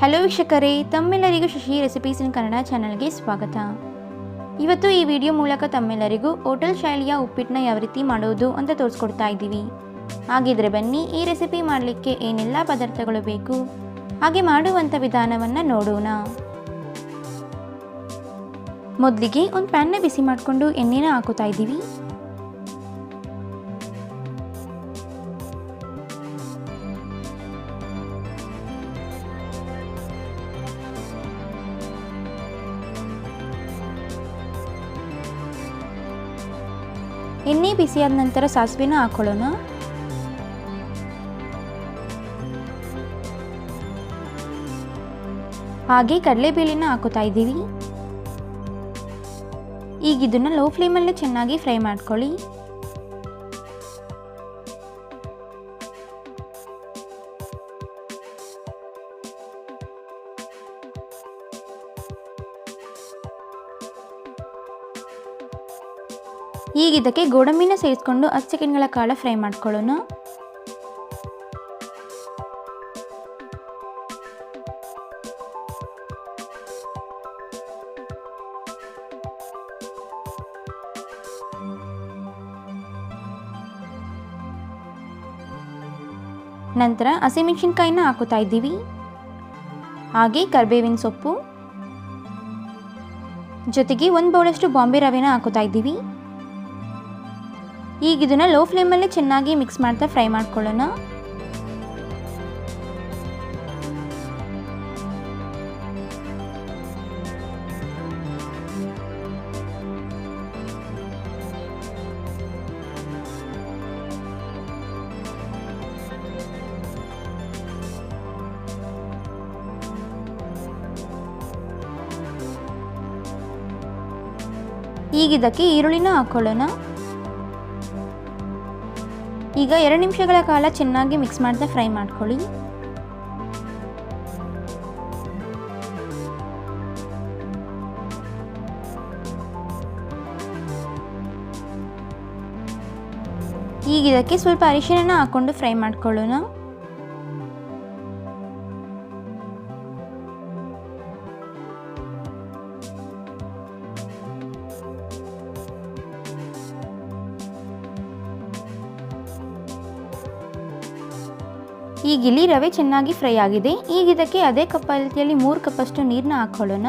Hello ವೀಕ್ಷಕರೇ, ತಮ್ಮೆಲ್ಲರಿಗೂ Shashi recipes ಇನ್ ಕನ್ನಡ ಚಾನಲ್ಗೆ ಸ್ವಾಗತ. ಇವತ್ತು ಈ ವಿಡಿಯೋ ಮೂಲಕ ತಮ್ಮೆಲ್ಲರಿಗೂ ಹೋಟೆಲ್ ಶೈಲಿಯ ಉಪ್ಪಿಟ್ಟನ್ನ ಯಾವ ರೀತಿ ಮಾಡೋದು ಅಂತ ತೋರಿಸ್ಕೊಡ್ತಾ ಇದ್ದೀವಿ. ಹಾಗಿದ್ರೆ ಬನ್ನಿ ಈ ರೆಸಿಪಿ ಮಾಡಲಿಕ್ಕೆ ಏನೆಲ್ಲ ಪದಾರ್ಥಗಳು ಬೇಕು? ಹಾಗೆ ಮಾಡುವಂಥ ವಿಧಾನವನ್ನು ನೋಡೋಣ. ಮೊದಲಿಗೆ ಒಂದು ಪ್ಯಾನ್ನ ಬಿಸಿ ಮಾಡಿಕೊಂಡು ಎಣ್ಣೆನ ಹಾಕೋತಾ ಇದ್ದೀವಿ. ಎಣ್ಣೆ ಬಿಸಿಯಾದ ನಂತರ ಸಾಸಿವೆನ ಹಾಕೊಳ್ಳೋಣ. ಹಾಗೆ ಕಡಲೆಬೇಳೆನ ಹಾಕೋತಾ ಇದ್ದೀವಿ. ಈಗ ಇದನ್ನು ಲೋ ಫ್ಲೇಮಲ್ಲೇ ಚೆನ್ನಾಗಿ ಫ್ರೈ ಮಾಡ್ಕೊಳ್ಳಿ. ಈಗ ಇದಕ್ಕೆ ಗೋಡಂಬಿನ ಸೇರಿಸ್ಕೊಂಡು ಹತ್ತು ಸೆಕೆಂಡ್ಗಳ ಕಾಲ ಫ್ರೈ ಮಾಡ್ಕೊಳ್ಳೋಣ. ನಂತರ ಹಸಿಮೆಣಸಿನ್ಕಾಯಿನ ಹಾಕುತ್ತಾ ಇದ್ದೀವಿ. ಹಾಗೆ ಕರ್ಬೇವಿನ ಸೊಪ್ಪು. ಜೊತೆಗೆ ಒಂದು ಬೌಲಷ್ಟು ಬಾಂಬೆ ರವೆನ ಹಾಕೋತಾ ಇದ್ದೀವಿ. ಈಗ ಇದನ್ನು ಲೋ ಫ್ಲೇಮಲ್ಲಿ ಚೆನ್ನಾಗಿ ಮಿಕ್ಸ್ ಮಾಡ್ತಾ ಫ್ರೈ ಮಾಡ್ಕೊಳ್ಳೋಣ. ಈಗ ಇದಕ್ಕೆ ಈರುಳ್ಳಿನ ಹಾಕೊಳ್ಳೋಣ ಈಗ ಎರಡು ನಿಮಿಷಗಳ ಕಾಲ ಚೆನ್ನಾಗಿ ಮಿಕ್ಸ್ ಮಾಡ್ತಾ ಫ್ರೈ ಮಾಡ್ಕೊಳ್ಳಿ. ಈಗ ಇದಕ್ಕೆ ಸ್ವಲ್ಪ ಅರಿಶಿನ ಹಾಕೊಂಡು ಫ್ರೈ ಮಾಡ್ಕೊಳ್ಳೋಣ. ಈಗ ಗಿಲಿ ರವೆ ಚೆನ್ನಾಗಿ ಫ್ರೈ ಆಗಿದೆ. ಈಗ ಇದಕ್ಕೆ ಅದೇ ಕಪ್ ಮೂರು ಕಪ್ಪಷ್ಟು ನೀರನ್ನ ಹಾಕೊಳ್ಳೋಣ.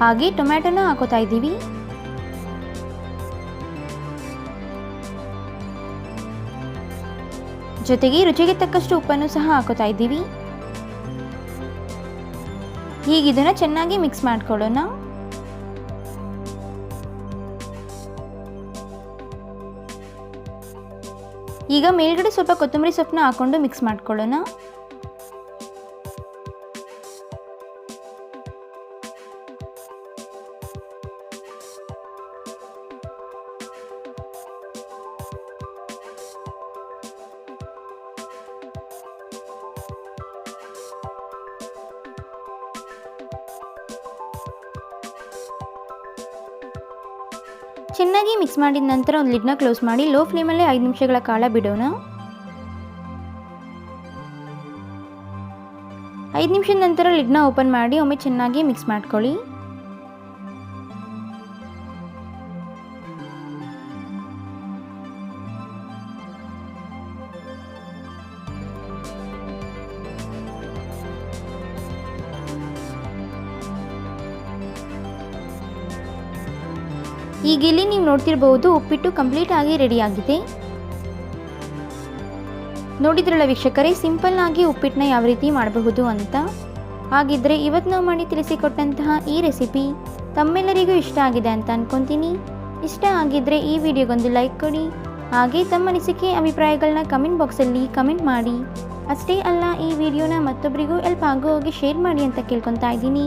ಹಾಗೆ ಟೊಮ್ಯಾಟೊನ ಹಾಕೋತಾ ಇದ್ದೀವಿ. ಜೊತೆಗೆ ರುಚಿಗೆ ತಕ್ಕಷ್ಟು ಉಪ್ಪನ್ನು ಸಹ ಹಾಕೋತಾ ಇದ್ದೀವಿ. ಈಗ ಇದನ್ನು ಚೆನ್ನಾಗಿ ಮಿಕ್ಸ್ ಮಾಡ್ಕೊಳ್ಳೋಣ. ಈಗ ಮೇಲ್ಗಡೆ ಸ್ವಲ್ಪ ಕೊತ್ತಂಬರಿ ಸೊಪ್ಪನ್ನ ಹಾಕೊಂಡು ಮಿಕ್ಸ್ ಮಾಡ್ಕೊಳ್ಳೋಣ. ಚೆನ್ನಾಗಿ ಮಿಕ್ಸ್ ಮಾಡಿದ ನಂತರ ಒಂದು ಲಿಡ್ನ ಕ್ಲೋಸ್ ಮಾಡಿ ಲೋ ಫ್ಲೇಮಲ್ಲೇ ಐದು ನಿಮಿಷಗಳ ಕಾಲ ಬಿಡೋಣ. ಐದು ನಿಮಿಷದ ನಂತರ ಲಿಡ್ನ ಓಪನ್ ಮಾಡಿ ಒಮ್ಮೆ ಚೆನ್ನಾಗಿ ಮಿಕ್ಸ್ ಮಾಡ್ಕೊಳ್ಳಿ. ಈಗ ಇಲ್ಲಿ ನೀವು ನೋಡ್ತಿರಬಹುದು ಉಪ್ಪಿಟ್ಟು ಕಂಪ್ಲೀಟ್ ಆಗಿ ರೆಡಿ ಆಗಿದೆ. ನೋಡಿದ್ರಲ್ಲ ವೀಕ್ಷಕರೇ ಸಿಂಪಲ್ ಆಗಿ ಉಪ್ಪಿಟ್ಟನ್ನ ಯಾವ ರೀತಿ ಮಾಡಬಹುದು ಅಂತ. ಹಾಗಿದ್ರೆ ಇವತ್ತು ನಾವು ಮಾಡಿ ತಿಳಿಸಿಕೊಟ್ಟಂತಹ ಈ ರೆಸಿಪಿ ತಮ್ಮೆಲ್ಲರಿಗೂ ಇಷ್ಟ ಆಗಿದೆ ಅಂತ ಅನ್ಕೊಂತೀನಿ. ಇಷ್ಟ ಆಗಿದ್ರೆ ಈ ವಿಡಿಯೋಗೊಂದು ಲೈಕ್ ಕೊಡಿ. ಹಾಗೆ ತಮ್ಮ ಅನಿಸಿಕೆ ಅಭಿಪ್ರಾಯಗಳನ್ನ ಕಮೆಂಟ್ ಬಾಕ್ಸಲ್ಲಿ ಕಮೆಂಟ್ ಮಾಡಿ. ಅಷ್ಟೇ ಅಲ್ಲ, ಈ ವಿಡಿಯೋನ ಮತ್ತೊಬ್ಬರಿಗೂ ಎಲ್ಪ್ ಆಗೋ ಹೋಗಿ ಶೇರ್ ಮಾಡಿ ಅಂತ ಕೇಳ್ಕೊತಾ ಇದ್ದೀನಿ.